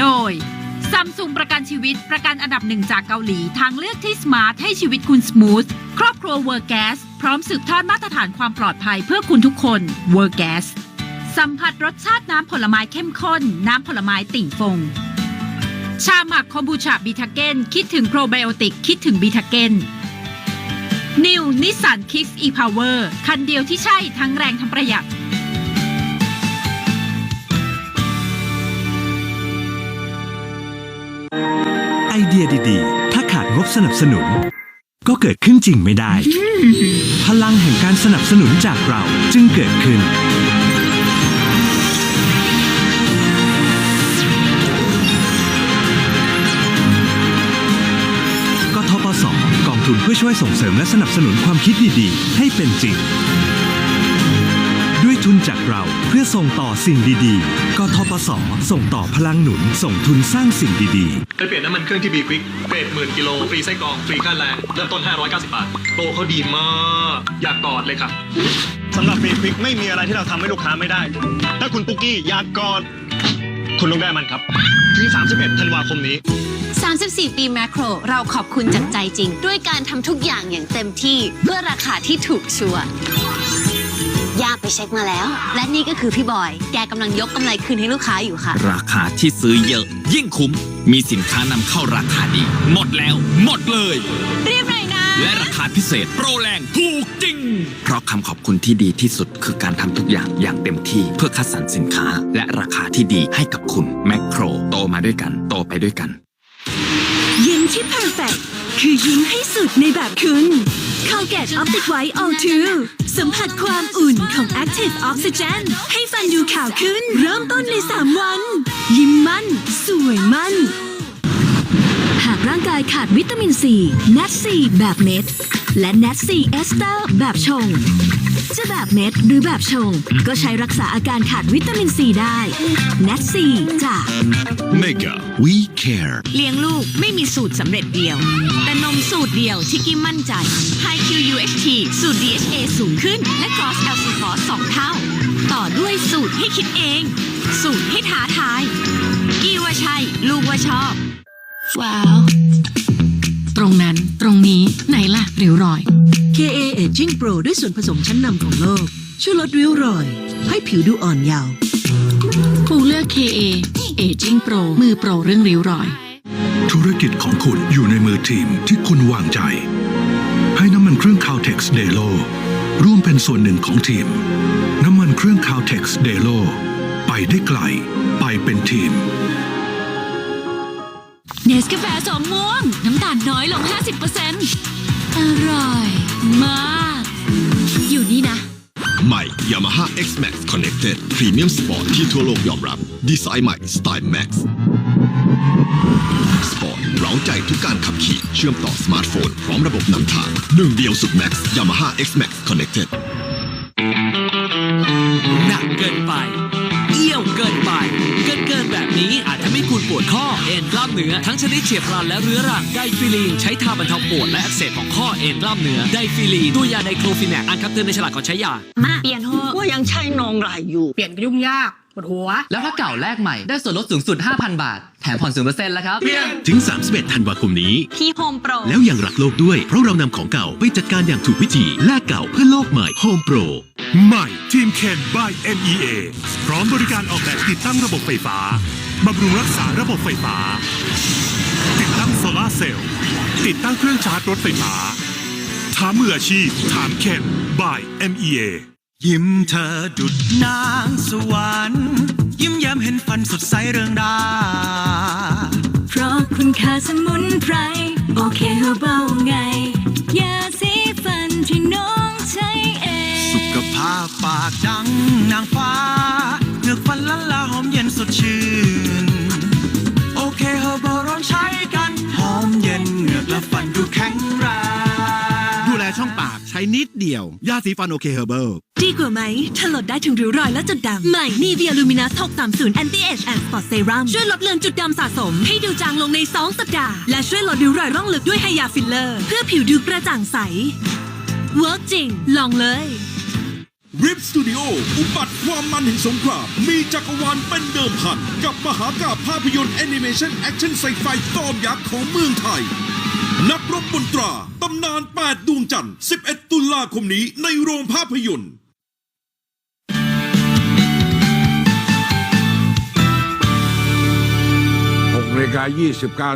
โดยซัมซุงประกันชีวิตประกันอันดับหนึ่งจากเกาหลี ทางเลือกที่สมาร์ทให้ชีวิตคุณส o t h ครอบครัวเวอร์แกสพร้อมสืบทอดมาตรฐานความปลอดภัยเพื่อคุณทุกคนเวอร์แกสสัมผัสรสชาติน้ำผลไม้เข้มข้น น้ำผลไม้ติ่งฟง ชาหมักคอมบูชาบีทาเกนคิดถึงโปรไบโอติก คิดถึงบีทาเกนนิวนิสสันคิกส์อีพาวเวอร์คันเดียวที่ใช่ทั้งแรงทั้งประหยัด เดียดีๆ ถ้าขาดงบสนับสนุน ก็เกิดขึ้นจริงไม่ได้ พลังแห่งการสนับสนุนจากเราจึงเกิดขึ้น กทปสกองทุนเพื่อช่วยส่งเสริมและสนับสนุนความคิดดีๆ ให้เป็นจริงด้วย ทุนจากเราเพื่อส่งต่อสิ่งดีๆ กทปส ส่งต่อพลังหนุน ส่งทุนสร้างสิ่งดีๆไปเปลี่ยนน้ำมันเครื่องที่บีควิกเบรดหมื่นกิโล ฟรีไส้กรอง ฟรีค่าแรงเริ่มต้น 590 บาทโปรเขาดีมาก อยากกอดเลยค่ะสำหรับบีควิกไม่มีอะไรที่เราทำให้ลูกค้าไม่ได้ ถ้าคุณปุ๊กกี้อยากกอด คุณต้องได้มันครับ ถึง 31 ธันวาคมนี้ 34 ปีแมคโคร เราขอบคุณจากใจจริง ด้วยการทำทุกอย่างอย่างเต็มที่ เพื่อราคาที่ถูกชัวร์ ยากไปเช็คมาแล้ว และนี่ก็คือพี่บอย แกกำลังยกกำไรคืนให้ลูกค้าอยู่ค่ะ ราคาที่ซื้อเยอะ ยิ่งคุ้ม มีสินค้านำเข้าราคาดี หมดแล้ว หมดเลย รีบหน่อยนะ และราคาพิเศษ โปรแรงถูกจริง เพราะคำขอบคุณที่ดีที่สุดคือการทำทุกอย่างอย่างเต็มที่เพื่อคัดสรรสินค้า และราคาที่ดีให้กับคุณแมคโคร โตมาด้วยกัน โตไปด้วยกัน ยิ้มที่ perfect คือยิ้มให้สุดในแบบคุณ Colgate Optic White O2 สัมผัสความอุ่นของ Active Oxygen ให้ฟันดูขาวขึ้น เริ่มต้นใน 3 วัน ยิ้มมั่น สวยมั่น หากร่างกายขาดวิตามินซี n a t 4แบบเม็ด และ n a t 4เอสเตอร์แบบชง จะแบบเม็ดหรือแบบชง ก็ใช้รักษาอาการขาดวิตามินซีได้ n a t 4จาก Mega We Care เลี้ยงลูกไม่มีสูตรสำเร็จเดียวแต่นมสูตรเดียวที่กี้มั่นใจ High QUHT สูตร DHA สูงขึ้น และ Cross LC f o s 2เท่า ต่อด้วยสูตรให้คิดเอง สูตรให้ท้าทาย กี้ว่าใช่ ลูกว่าชอบ ว้าว ตรงนั้นตรงนี้ไหนล่ะริ้วรอย KA Aging Pro ด้วยส่วนผสมชั้นนำของโลก ช่วยลดริ้วรอย ให้ผิวดูอ่อนเยาว์ปูเลือก KA Aging Pro มือโปรเรื่องริ้วรอย ธุรกิจของคุณอยู่ในมือทีมที่คุณวางใจ ให้น้ำมันเครื่อง Caltex Delo ร่วมเป็นส่วนหนึ่งของทีม น้ำมันเครื่อง Caltex Delo ไปได้ไกล ไปเป็นทีม เนสกาแฟสองม่วง น้ำตาลน้อยลง 50%อร่อย มากอยู่นี่นะ ใหม่ Yamaha X Max Connected Premium Sport ที่ทั่วโลกยอมรับ ดีไซน์ใหม่สไตล์ Max Sport เร้าใจทุกการขับขี่เชื่อมต่อสมาร์ทโฟน พร้อมระบบนำทางหนึ่งเดียวสุด Max Yamaha X Max Connected หนักเกินไป นแบบนี้อาจทำให้คุณปวดข้อเอ็นกล้ามเนื้อทั้งชนิดเฉียบพลันและเรื้อรังไดฟิลีนใช้ทาบรรเทาปวดและอักเสบของข้อเอ็นกล้ามเนื้อไดฟิลีนตัวยาไดโครฟิแนกอ่านคำเตือนในฉลากก่อนใช้ยามาเปลี่ยนเถอะว่ายังใช่นองไรอยู่เปลี่ยนก็ยุ่งยากปวดหัว แล้วถ้าเก่าแลกใหม่ได้ส่วนลดสูงสุด 5,000 บาท แถมผ่อน0%แล้วครับ ถึง 31 ธันวาคมนี้ ที่โฮมโปร แล้วยังรักโลกด้วย เพราะเรานำของเก่าไปจัดการอย่างถูกวิธี แลกเก่าเพื่อโลกใหม่ Home Pro ใหม่ทีมเคน by MEA พร้อมบริการออกแบบติดตั้งระบบไฟฟ้า บำรุงรักษาระบบไฟฟ้า ติดตั้งโซลาร์เซลล์ ติดตั้งเครื่องชาร์จรถไฟฟ้าถามมืออาชีพ ถามเคน by MEA ยิ้มเธอดุดนางสวรรค์ยิ้มแย้มเห็นฟันสดใสเริงราเพราะคุณค่าสมุนไพร โอเคเฮอร์เบลไง ยาสีฟันที่น้องใช้เอง สุขภาพปากดังนางฟ้า อมเย็นสดชื่น โอเคเฮอร์เบลลองใช้กัน หอมเย็นเหงือกและฟันดูแข็งแรงดูแลช่องปากใช้นิดเดียว ยาสีฟันโอเคเฮอร์เบิลดีกว่าไหมถ้าลดได้ถึงริ้วรอยและจุดดำใหม่ Nivea Luminous 630 Anti Age and Spot Serum ช่วยลดเลือนจุดดำสะสม ให้ดูจางลงใน 2 สัปดาห์ และช่วยลดริ้วรอยร่องลึกด้วยไฮยาฟิลเลอร์ เพื่อผิวดูกระจ่างใส เวิร์กจริง ลองเลย RIP Studio อุบัติความมันแห่งสงคราม มีจักรวาลเป็นเดิมพัน กับมหากาพภาพยนตร์แอนิเมชันแอคชั่นไซไฟฟอร์มยักษ์ของเมืองไทย นักรบบนตรา ตำนาน 8 ดวงจันทร์ 11 ตุลาคมนี้ในโรงภาพยนตร์6นาฬิกา29